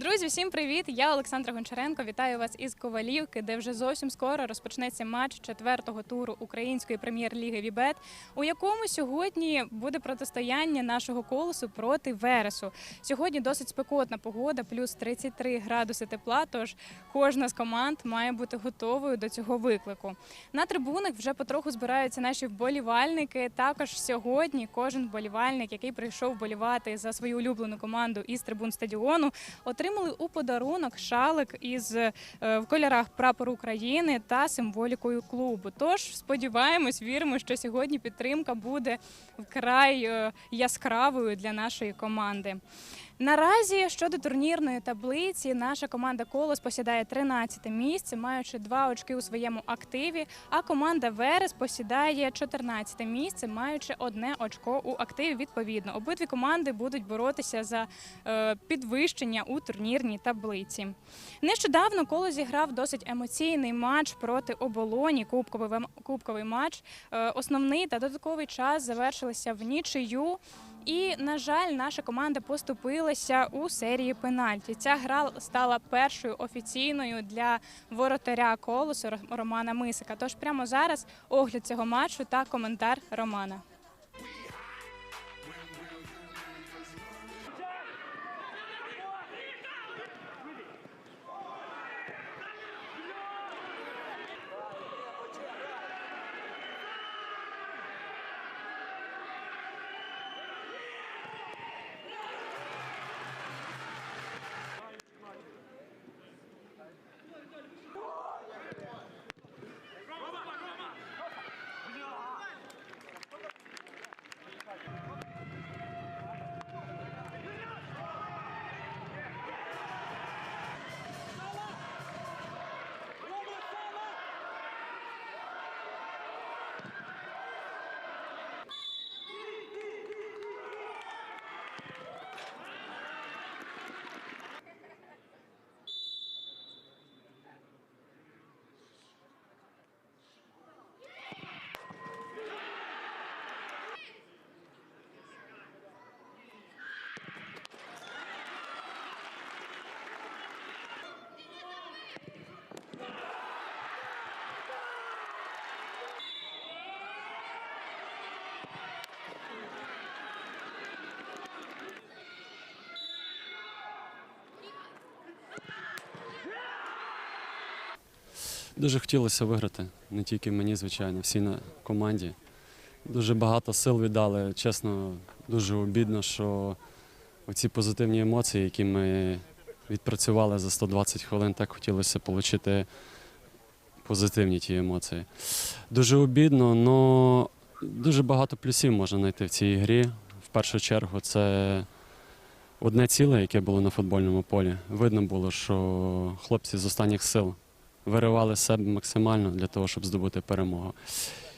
Друзі, всім привіт! Я Олександра Гончаренко. Вітаю вас із Ковалівки, де вже зовсім скоро розпочнеться матч четвертого туру української прем'єр-ліги Вібет, у якому сьогодні буде протистояння нашого колосу проти Вересу. Сьогодні досить спекотна погода, плюс 33 градуси тепла. Тож кожна з команд має бути готовою до цього виклику. На трибунах вже потроху збираються наші вболівальники. Також сьогодні кожен вболівальник, який прийшов вболівати за свою улюблену команду із трибун стадіону, отримали у подарунок шалик із е, в кольорах прапору України та символікою клубу. Тож сподіваємось, віримо, що сьогодні підтримка буде вкрай е, яскравою для нашої команди. Наразі щодо турнірної таблиці, наша команда Колос посідає 13 місце, маючи два очки у своєму активі. А команда Верес посідає 14 місце, маючи одне очко у активі. Відповідно, обидві команди будуть боротися за е, підвищення у турнірній таблиці. Нещодавно Колос зіграв досить емоційний матч проти оболоні. Кубковий кубковий матч. Е, основний та додатковий час завершилися в нічию. І, на жаль, наша команда поступилася у серії пенальті. Ця гра стала першою офіційною для воротаря колосу Ро- Романа Мисика. Тож прямо зараз огляд цього матчу та коментар Романа. Дуже хотілося виграти, не тільки мені, звичайно, всі на команді. Дуже багато сил віддали. Чесно, дуже обідно, що оці позитивні емоції, які ми відпрацювали за 120 хвилин, так хотілося отримати позитивні ті емоції. Дуже обідно, але дуже багато плюсів можна знайти в цій грі. В першу чергу, це одне ціле, яке було на футбольному полі. Видно було, що хлопці з останніх сил виривали себе максимально для того, щоб здобути перемогу.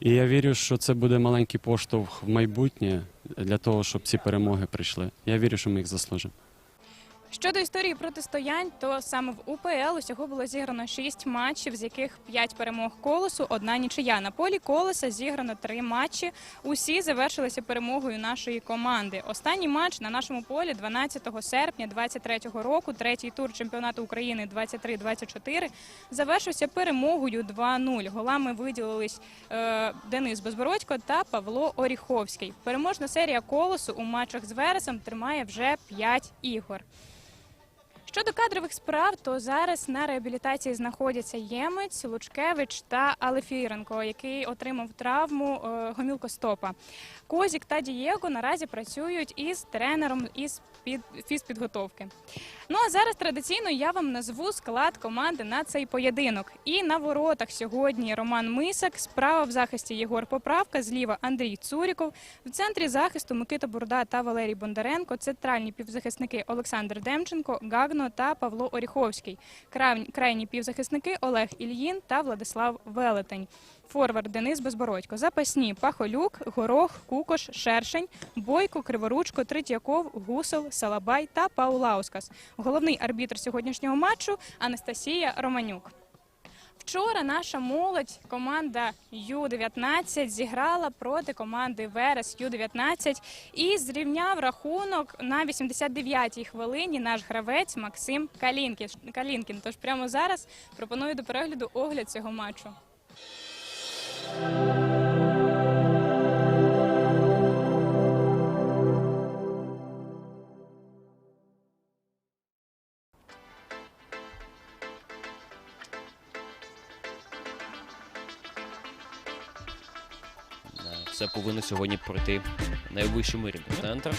І я вірю, що це буде маленький поштовх в майбутнє для того, щоб ці перемоги прийшли. Я вірю, що ми їх заслужимо. Щодо історії протистоянь, то саме в УПЛ усього було зіграно 6 матчів, з яких 5 перемог колосу, одна нічия. На полі колеса зіграно 3 матчі. Усі завершилися перемогою нашої команди. Останній матч на нашому полі 12 серпня 2023 року, третій тур чемпіонату України 23-24, завершився перемогою 2-0. Голами виділились е, Денис Безбородько та Павло Оріховський. Переможна серія колосу у матчах з Вересом тримає вже 5 ігор. Щодо кадрових справ, то зараз на реабілітації знаходяться Ємець, Лучкевич та Алефіренко, який отримав травму е, гомілкостопа. Козік та Дієго наразі працюють із тренером із під фізпідготовки. Ну а зараз традиційно я вам назву склад команди на цей поєдинок. І на воротах сьогодні Роман Мисак, справа в захисті Єгор Поправка, зліва Андрій Цуріков, в центрі захисту Микита Бурда та Валерій Бондаренко, центральні півзахисники Олександр Демченко, Гагно та Павло Оріховський, крайні- півзахисники Олег Ільїн та Владислав Велетень. Форвард Денис Безбородько, запасні Пахолюк, Горох, Кукош, Шершень, Бойко, Криворучко, Третьяков, Гусел, Салабай та Паулаускас. Головний арбітр сьогоднішнього матчу Анастасія Романюк. Вчора наша молодь, команда Ю-19 зіграла проти команди Верес Ю-19 і зрівняв рахунок на 89-й хвилині наш гравець Максим Калінкін. Тож прямо зараз пропоную до перегляду огляд цього матчу. Е, Все повинно сьогодні пройти найвищому рівні. Центр.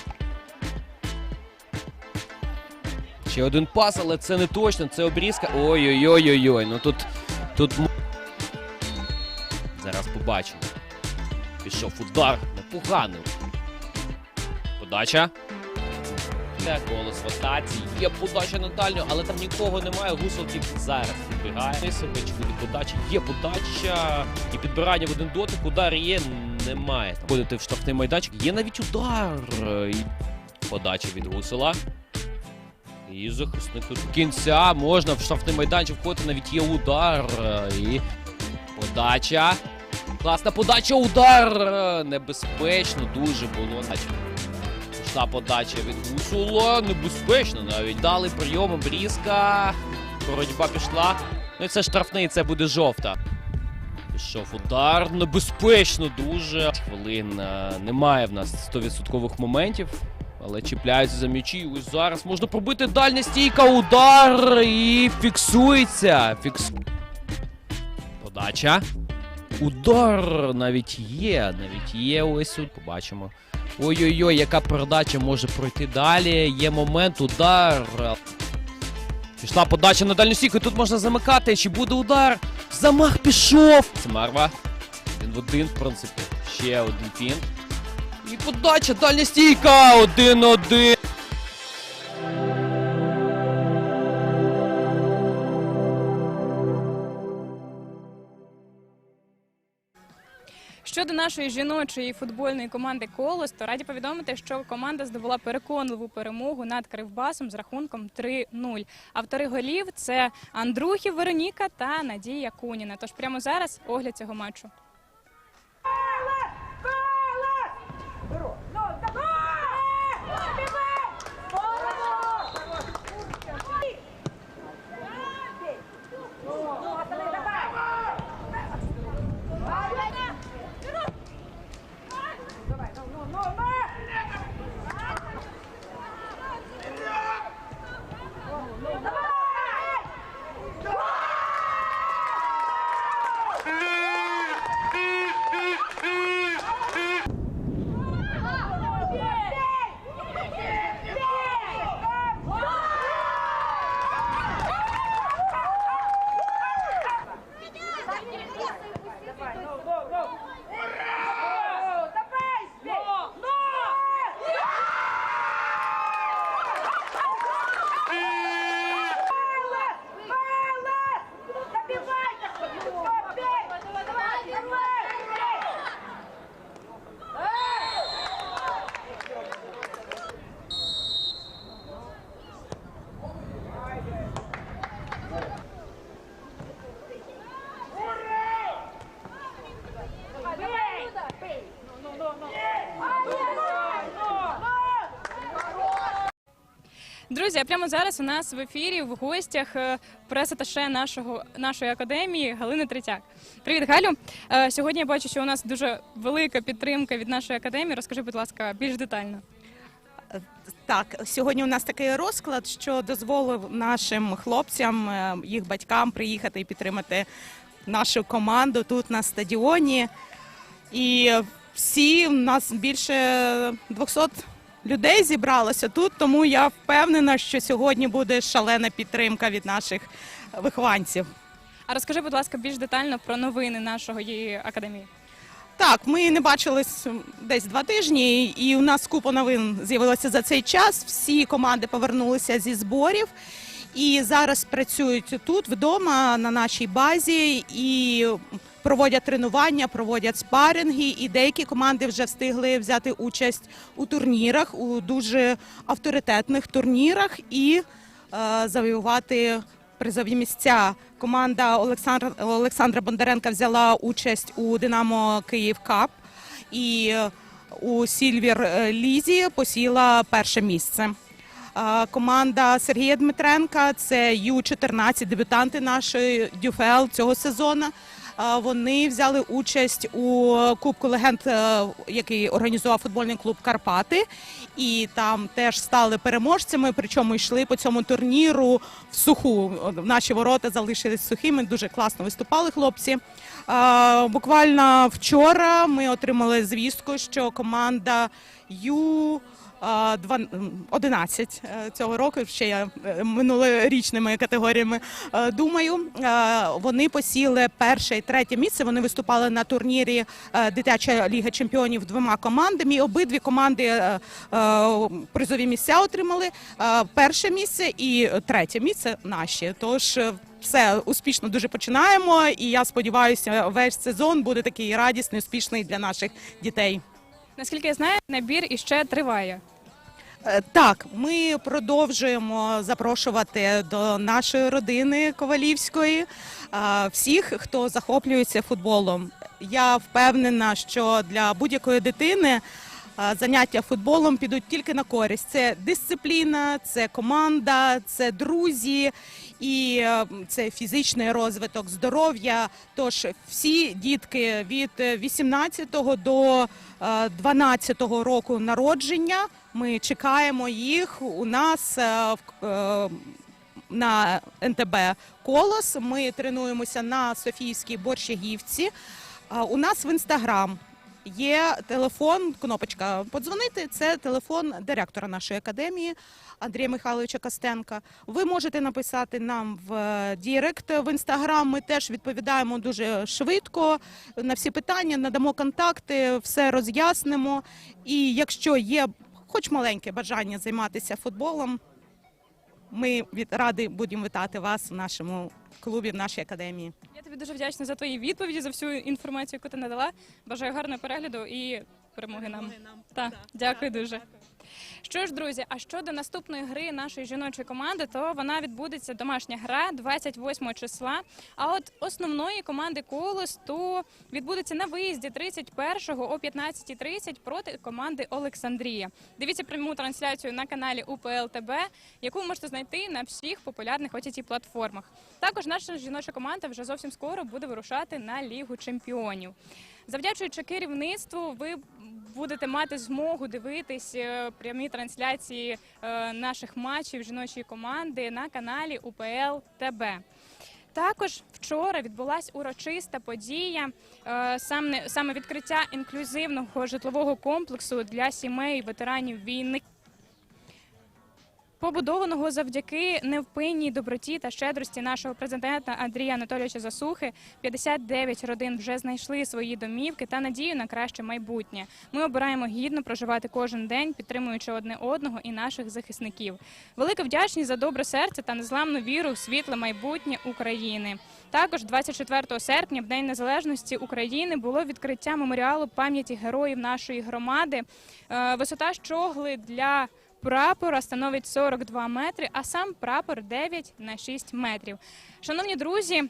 Ще один пас, але це не точно. Це обрізка. Ой-ой-ой-ой-ой. Ну тут. Тут. М- Пішов удар. Непоганий. Подача. Це колос в атаці. Є подача на дальню, але там нікого немає. Гусел зараз підбігає. Чи буде подача. Є подача. І підбирання в один дотик. Удар є. Немає. Ходити в штрафний майданчик. Є навіть удар. І Подача від Гусела. І захисник до кінця. Можна в штрафний майданчик входити. Навіть є удар. І подача. Класна подача. Удар. Небезпечно дуже було. Пішла подача від Гусула. Небезпечно навіть. Дали прийом, обрізка. Боротьба пішла. Ну і це штрафний, це буде жовта. Пішов удар. Небезпечно дуже. Хвилин е, немає в нас 100% моментів. Але чіпляються за м'ячі. Ось зараз можна пробити дальня стійка. Удар. І фіксується. Фікс... Подача. Удар навіть є. Навіть є. Ось тут. Побачимо. Ой-ой-ой, яка передача може пройти далі. Є момент, удар. Пішла подача на дальню стійку. Тут можна замикати. Чи буде удар? Замах пішов. Це Марва. Один в один, в принципі. Ще один фінт. І подача, дальня стійка. Один-один. Нашої жіночої футбольної команди Колос, то раді повідомити, що команда здобула переконливу перемогу над Кривбасом з рахунком 3-0. Автори голів це Андрухів Вероніка та Надія Куніна. Тож прямо зараз огляд цього матчу. Друзі, а прямо зараз у нас в ефірі в гостях е, прес-аташе нашого нашої академії Галина Третяк. Привіт, Галю. Е, Сьогодні я бачу, що у нас дуже велика підтримка від нашої академії. Розкажи, будь ласка, більш детально. Так, сьогодні у нас такий розклад, що дозволив нашим хлопцям, е, їх батькам приїхати і підтримати нашу команду тут на стадіоні. І всі у нас більше 200 людей зібралося тут, тому я впевнена, що сьогодні буде шалена підтримка від наших вихованців. А розкажи, будь ласка, більш детально про новини нашої академії. Так, ми не бачились десь два тижні, і у нас купа новин з'явилася за цей час. Всі команди повернулися зі зборів і зараз працюють тут вдома на нашій базі і проводять тренування, проводять спаринги. І деякі команди вже встигли взяти участь у турнірах, у дуже авторитетних турнірах і е, завоювати призові місця. Команда Олександра, Олександра Бондаренка взяла участь у Динамо Київ Кап і е, у Сільвір Лізі посіла перше місце. Команда Сергія Дмитренка це Ю-14, дебютанти нашої ДЮФЛ цього сезону. Вони взяли участь у Кубку легенд, е, який організував футбольний клуб Карпати, і там теж стали переможцями. Причому йшли по цьому турніру в суху. Наші ворота залишились сухими. Дуже класно виступали хлопці. Буквально вчора ми отримали звістку, що команда Ю. а, два- м, 11 е, цього року, ще я е, минулорічними категоріями е, думаю. Вони посіли перше і третє місце. Вони виступали на турнірі Дитяча ліга чемпіонів двома командами. Обидві команди призові місця отримали. Перше місце і третє місце наші. Тож все успішно дуже починаємо. І я сподіваюся, весь сезон буде такий радісний, успішний для наших дітей. Наскільки я знаю, набір іще триває. Е, Так, ми продовжуємо запрошувати до нашої родини Ковалівської е, всіх, хто захоплюється футболом. Я впевнена, що для будь-якої дитини е, заняття футболом підуть тільки на користь. Це дисципліна, це команда, це друзі. І е, це фізичний розвиток, здоров'я. Тож всі дітки від е, 18 до е, 12 року народження. Ми чекаємо їх у нас е, в- е, на НТБ Колос. Ми тренуємося на Софійській Борщагівці. У нас в інстаграм є телефон, кнопочка подзвонити. Це телефон директора нашої академії Андрія Михайловича Костенка. Ви можете написати нам в е, Дірект в інстаграм. Ми теж відповідаємо дуже швидко на всі питання, надамо контакти, все роз'яснимо. І якщо є хоч маленьке бажання займатися футболом, ми від ради будемо вітати вас в нашому клубі, в нашій академії. Тобі дуже вдячна за твої відповіді, за всю інформацію, яку ти надала. Бажаю гарного перегляду і перемоги нам. Нам Так, дякую дуже. Що ж, друзі, а щодо наступної гри нашої жіночої команди, то вона відбудеться домашня гра 28 числа. А от основної команди Колос то відбудеться на виїзді 31-го о 15.30 проти команди Олександрія. Дивіться пряму трансляцію на каналі УПЛ ТБ, яку ви можете знайти на всіх популярних ott платформах. Також наша жіноча команда вже зовсім скоро буде вирушати на Лігу чемпіонів. Завдячуючи керівництву, ви будете мати змогу дивитись е, прямі трансляції е, наших матчів жіночої команди на каналі УПЛ ТБ. Також вчора відбулася урочиста подія, е, саме відкриття інклюзивного житлового комплексу для сімей ветеранів війни. Побудованого завдяки невпинній доброті та щедрості нашого президента Андрія Анатолійовича Засухи, 59 родин вже знайшли свої домівки та надію на краще майбутнє. Ми обираємо гідно проживати кожен день, підтримуючи одне одного і наших захисників. Велика вдячність за добре серце та незламну віру в світле майбутнє України. Також 24 серпня, в День Незалежності України, було відкриття меморіалу пам'яті героїв нашої громади. Е, Висота щогли для прапора становить 42 метри, а сам прапор 9 на 6 метрів. Шановні друзі.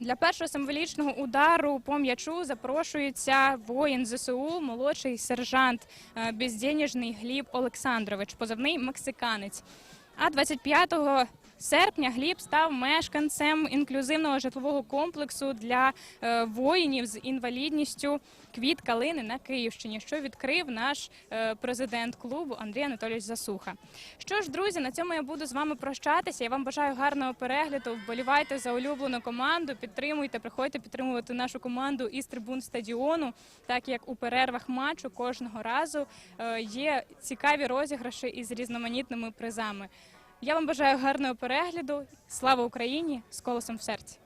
Для першого символічного удару по м'ячу запрошується воїн ЗСУ, молодший сержант е, безденежний Гліб Олександрович, позивний мексиканець. А 25 серпня Гліб став мешканцем інклюзивного житлового комплексу для е, воїнів з інвалідністю Квіт Калини на Київщині, що відкрив наш е, президент клубу Андрій Анатолійович Засуха. Що ж, друзі, на цьому я буду з вами прощатися. Я вам бажаю гарного перегляду. Вболівайте за улюблену команду, підтримуйте, приходьте підтримувати нашу команду із трибун стадіону, так як у перервах матчу кожного разу е, є цікаві розіграші із різноманітними призами. Я вам бажаю гарного перегляду. Слава Україні! З колосом в серці!